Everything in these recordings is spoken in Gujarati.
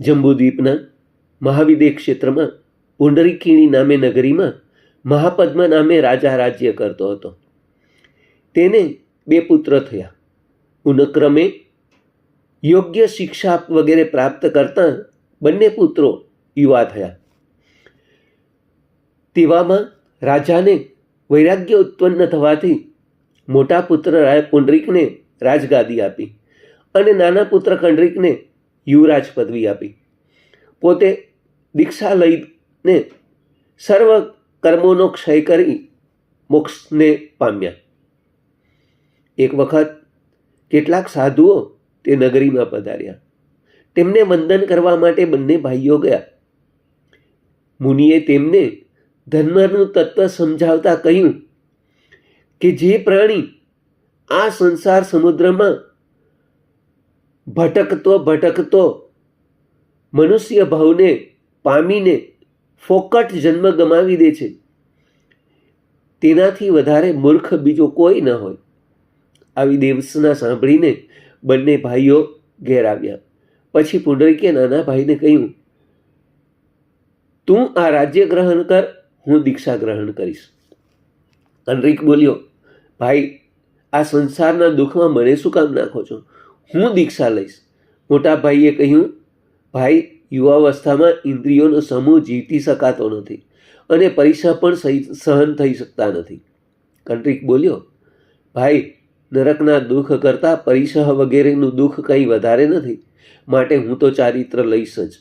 જંબુદ્વીપના મહાવિદે ક્ષેત્રમાં પુંડરીકીણી નામે નગરીમાં મહાપદ્મ નામે રાજા રાજ્ય કરતો હતો. તેને બે પુત્ર થયા. ઉનક્રમે યોગ્ય શિક્ષા વગેરે પ્રાપ્ત કરતાં બંને પુત્રો યુવા થયા. તેવામાં રાજાને વૈરાગ્ય ઉત્પન્ન થવાથી મોટા પુત્ર પુંડરીકને રાજગાદી આપી અને નાના પુત્ર કંડરીકને યુવરાજ પદવી આપી. પોતે દીક્ષા લઈને સર્વ કર્મોનો ક્ષય કરી મોક્ષને પામ્યા. એક વખત કેટલાક સાધુઓ તે નગરીમાં પધાર્યા. તેમને વંદન કરવા માટે બંને ભાઈઓ ગયા. મુનિએ તેમને ધર્મનું તત્વ સમજાવતા કહ્યું કે, જે પ્રાણી આ સંસાર સમુદ્રમાં ભટકતો ભટકતો. મનુષ્ય ભાવને પામીને ફોકટ જન્મ ગમાવી દે છે. તેનાથી વધારે મૂર્ખ બીજો કોઈ ન હોય. આવી દેવસના સાંભળીને બંને ભાઈઓ ઘેર આવ્યા. પછી પુંડરીકે નાના ભાઈને કહ્યું, તું આ રાજ્ય ગ્રહણ કર, હું દીક્ષા ગ્રહણ કરીશ. અનરીક બોલ્યો, ભાઈ, આ સંસારના દુઃખમાં મને શું કામ નાખો છો? હું દીક્ષા લઈશ. મોટા ભાઈએ કહ્યું, ભાઈ, યુવાવસ્થામાં ઇન્દ્રિયોનો સમૂહ જીતી શકાતો નથી અને પરીક્ષા પણ સહી- સહન થઈ શકતા નથી. કંટ્રીક બોલ્યો, ભાઈ, નરકના દુઃખ કરતાં પરીક્ષા વગેરેનું દુઃખ કંઈ વધારે નથી. માટે હું તો ચારિત્ર લઈશ જ.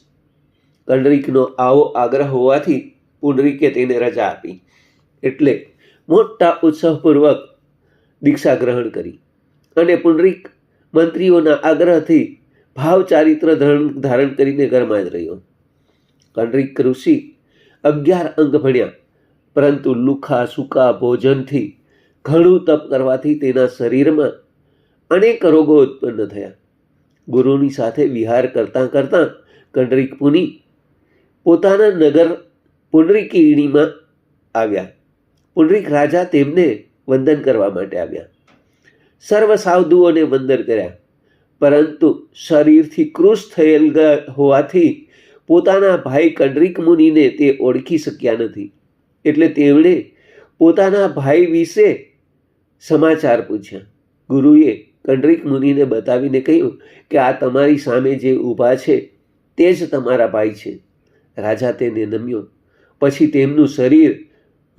કંડરીકનો આવો આગ્રહ હોવાથી પુનરીકે તેને રજા આપી. એટલે મોટા ઉત્સાહપૂર્વક દીક્ષા ગ્રહણ કરી અને પુંડરીક મંત્રીઓના આગ્રહથી ભાવ ચારિત્ર ધારણ કરીને ઘરમાં જ રહ્યો. કંડરીક ઋષિ અગિયાર અંગ ભણ્યા, પરંતુ લુખા સૂકા ભોજનથી ઘણું તપ કરવાથી તેના શરીરમાં અનેક રોગો ઉત્પન્ન થયા. ગુરુની સાથે વિહાર કરતાં કરતાં કંડરીક પુનિ પોતાના નગર પુંડરીકીણીમાં આવ્યા. પુનરિક રાજા તેમને વંદન કરવા માટે આવ્યા. સર્વ સાવધુઓને વંદન કર્યા. પરંતુ શરીરથી કૃશ થયેલ હોવાથી પોતાના ભાઈ કંડરિક મુનિને તે ઓળખી શક્યા નથી. એટલે તેમણે પોતાના ભાઈ વિશે સમાચાર પૂછ્યા. ગુરુએ કંડરિક મુનિને બતાવીને કહ્યું કે આ તમારી સામે જે ઊભા છે તે જ તમારા ભાઈ છે. રાજા તેને નમ્યો. પછી તેમનું શરીર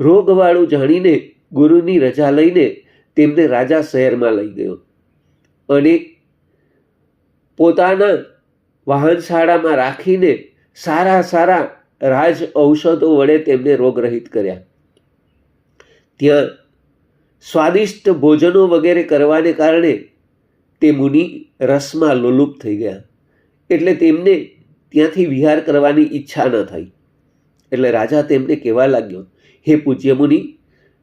રોગવાળું જાણીને ગુરુની રજા લઈને તેમને રાજા શહેરમાં લઈ ગયો અને પોતાના વાહનશાળામાં રાખીને સારા સારા રાજ ઔષધો વડે તેમને રોગરહિત કર્યા. ત્યાં સ્વાદિષ્ટ ભોજનો વગેરે કરવાને કારણે તે મુનિ રસમાં લોલુપ થઈ ગયા. એટલે તેમને ત્યાંથી વિહાર કરવાની ઈચ્છા ન થઈ. એટલે રાજા તેમને કહેવા લાગ્યો, હે પૂજ્ય મુનિ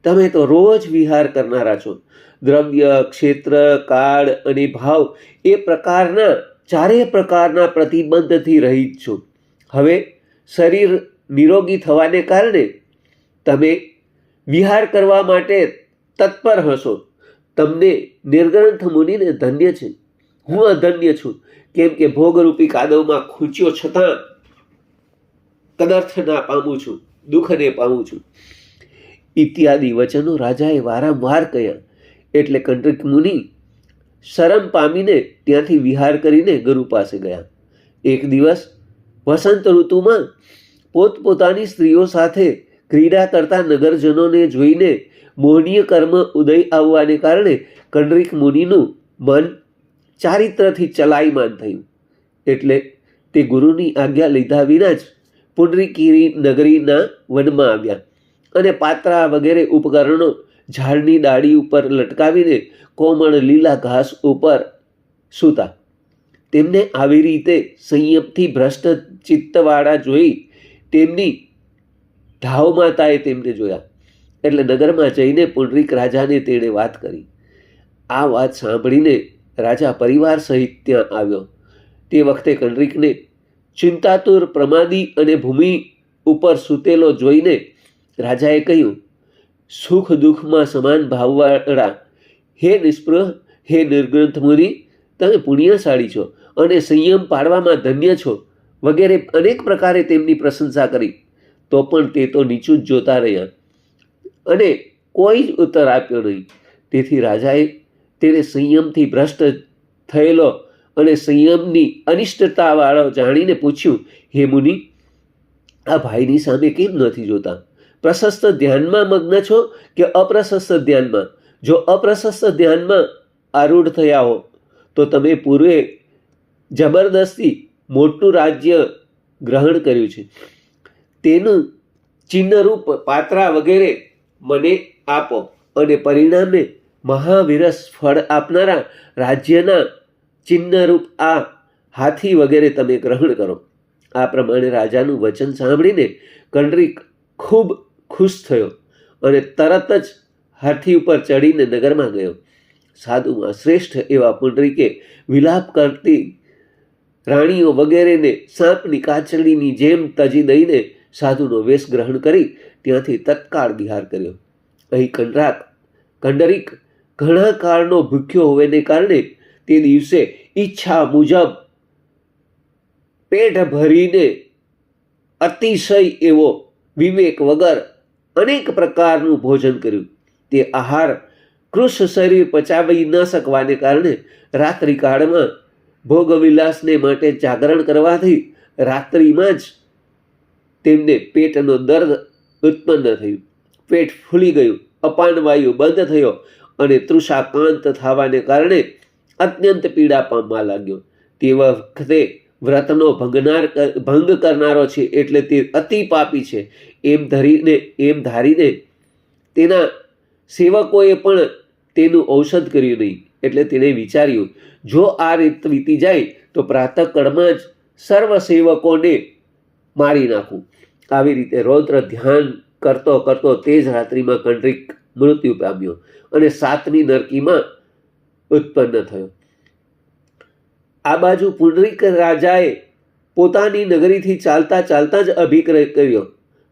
તમે તો રોજ વિહાર કરનારા છો. દ્રવ્ય, ક્ષેત્ર, કાળ અને ભાવ એ પ્રકારના ચારેય પ્રકારના પ્રતિબંધથી રહિત છો. હવે શરીર નિરોગી થવાને કારણે તમે વિહાર કરવા માટે તત્પર હશો. તમને નિર્ગ્રંથ મુનિને ધન્ય છે. હું અધન્ય છું. કેમ કે ભોગરૂપી કાદવમાં ખૂંચ્યો છતાં કદર્થ ના પામું છું, દુઃખને પામું છું. ઇત્યાદિ વચનો રાજાએ વારંવાર કહ્યા. એટલે કંટક મુનિ શરમ પામીને ત્યાંથી વિહાર કરીને ગુરુ પાસે ગયા. એક દિવસ વસંત ઋતુમાં પોતપોતાની સ્ત્રીઓ સાથે ક્રીડા કરતા નગરજનોને જોઈને મોહનીય કર્મ ઉદય આવવાને કારણે કંડરિક મુનિનું મન ચારિત્રથી ચલાયમાન થયું. એટલે તે ગુરુની આજ્ઞા લીધા વિના જ પુનરીકીરી નગરીના વનમાં આવ્યા. અને પાત્રા વગેરે ઉપકરણો ઝાડની ડાળી ઉપર લટકાવીને કોમળ લીલા ઘાસ ઉપર સૂતા. તેમને આવી રીતે સંયમથી ભ્રષ્ટ ચિત્તવાળા જોઈ તેમની ધાવ માતાએ તેમને જોયા. એટલે નગરમાં જઈને પુંડરીક રાજાને તેણે વાત કરી. આ વાત સાંભળીને રાજા પરિવાર સહિત ત્યાં આવ્યો. તે વખતે કંડરીકને ચિંતાતુર પ્રમાદી અને ભૂમિ ઉપર સૂતેલો જોઈને રાજાએ કહ્યું, સુખ દુઃખમાં સમાન ભાવવાળા હે નિષ્પૃહ હે નિર્ગ્રંથ મુનિ, તમે પુણ્યશાળી છો અને સંયમ પાડવામાં ધન્ય છો. વગેરે અનેક પ્રકારે તેમની પ્રશંસા કરી. તો પણ તે તો નીચું જ જોતા રહ્યા. અને કોઈ જ ઉત્તર આપ્યો નહીં. તેથી રાજાએ તેને સંયમથી ભ્રષ્ટ થયેલો અને સંયમની અનિષ્ટતાવાળો જાણીને પૂછ્યું, હે મુનિ, આ ભાઈની સામે કેમ નથી જોતા? પ્રશસ્ત ધ્યાનમાં મગ્ન છો કે અપ્રશસ્ત ધ્યાનમાં? જો અપ્રશસ્ત ધ્યાનમાં આરૂઢ થયા હો, તો તમે પૂર્વે જબરદસ્તી મોટું રાજ્ય ગ્રહણ કર્યું છે. તેનું ચિહ્નરૂપ પાત્રા વગેરે મને આપો અને પરિણામે મહાવીરસ ફળ આપનારા રાજ્યના ચિહ્નરૂપ આ હાથી વગેરે તમે ગ્રહણ કરો. આ પ્રમાણે રાજાનું વચન સાંભળીને કંડરીક ખૂબ ખુશ થયો અને તરત જ હાથી ઉપર ચડીને નગરમાં ગયો. સાધુમાં શ્રેષ્ઠ એવા પુંડરીકે વિલાપ કરતી રાણીઓ વગેરેને સાપની કાચડીની જેમ તજી દઈને સાધુનો વેશ ગ્રહણ કરી ત્યાંથી તત્કાળ વિહાર કર્યો. અહીં કંડરાક કંડરીક ઘણા કાળનો ભૂખ્યો હોવાને કારણે તે દિવસે ઈચ્છા મુજબ પેટ ભરીને અતિશય એવો વિવેક વગર અનેક પ્રકારનું ભોજન કર્યું. તે આહાર કૃષ શરીર પચાવી ન શકવાને કારણે રાત્રિ કાળમાં ભોગવિલાસને માટે જાગરણ કરવાથી રાત્રિમાં જ તેમને પેટનો દર્દ ઉત્પન્ન થયું. પેટ ફૂલી ગયું, અપાન વાયુ બંધ થયો અને તૃષાકાંત થવાને કારણે અત્યંત પીડા પામવા લાગ્યો. તે વખતે વ્રતનો ભંગનાર ભંગ કરનારો છે એટલે તે અતિ પાપી છે. એમ ધરીને, એમ ધારીને તેના સેવકોએ પણ તેનું ઔષધ કર્યું નહીં, એટલે તેણે વિચાર્યું, જો આ રીત વીતી જાય તો પ્રાતઃકળમાં જ સર્વ સેવકોને મારી નાખું. આવી રીતે રૌદ્ર ધ્યાન કરતો કરતો તે જ રાત્રિમાં કંડરીક મૃત્યુ પામ્યો અને સાતમી નરકીમાં ઉત્પન્ન થયો. આ બાજુ પુંડરીક રાજાએ પોતાની નગરીથી ચાલતા ચાલતા જ અભિક્રય કર્યો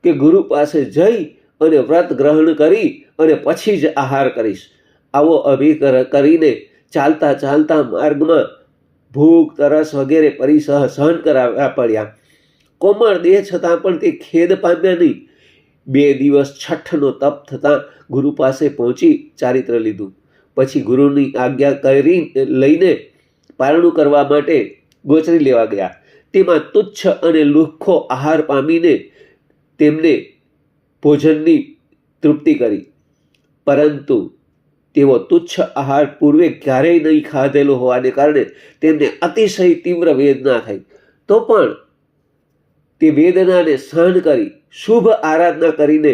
કે ગુરુ પાસે જઈ અને વ્રત ગ્રહણ કરી અને પછી જ આહાર કરીશ. આવો અભિકર કરીને ચાલતા ચાલતા માર્ગમાં ભૂખ તરસ વગેરે પરિસહ સહન કરાવવા પડ્યા. કોમળ દેહ છતાં પણ તે ખેદ પામ્યા નહીં. બે દિવસ છઠ્ઠનો તપ થતાં ગુરુ પાસે પહોંચી ચારિત્ર લીધું. પછી ગુરુની આજ્ઞા કરી લઈને પારણું કરવા માટે ગોચરી લેવા ગયા. તેમાં તુચ્છ અને લુખ્ખો આહાર પામીને તેમને ભોજનની તૃપ્તિ કરી. પરંતુ તેઓ તુચ્છ આહાર પૂર્વે ક્યારેય નહીં ખાધેલો હોવાને કારણે તેમને અતિશય તીવ્ર વેદના થઈ. તો પણ તે વેદનાને સહન કરી શુભ આરાધના કરીને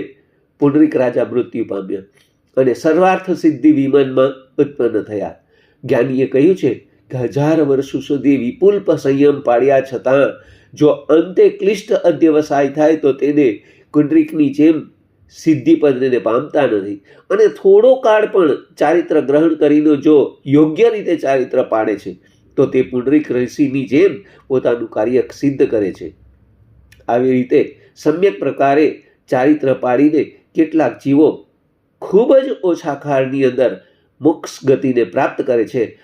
પુનરિક રાજા મૃત્યુ પામ્યા અને સર્વાર્થ સિદ્ધિ વિમાનમાં ઉત્પન્ન થયા. જ્ઞાનીએ કહ્યું છે હજાર વર્ષો સુધી વિપુલ સંયમ પાડ્યા છતાં, જો અંતે ક્લિષ્ટ અધ્યવસાય થાય તો તેને કુંડરીકની જેમ સિદ્ધિ પદને પામતા નથી. અને થોડો કાળ પણ ચારિત્ર ગ્રહણ કરીને જો યોગ્ય રીતે ચારિત્ર પાડે છે, તો તે પુંડરીક ઋષિની જેમ પોતાનું કાર્ય સિદ્ધ કરે છે. આવી રીતે સમ્યક પ્રકારે ચારિત્ર પાડીને કેટલાક જીવો ખૂબ જ ઓછા કાળની અંદર મોક્ષ ગતિને પ્રાપ્ત કરે છે.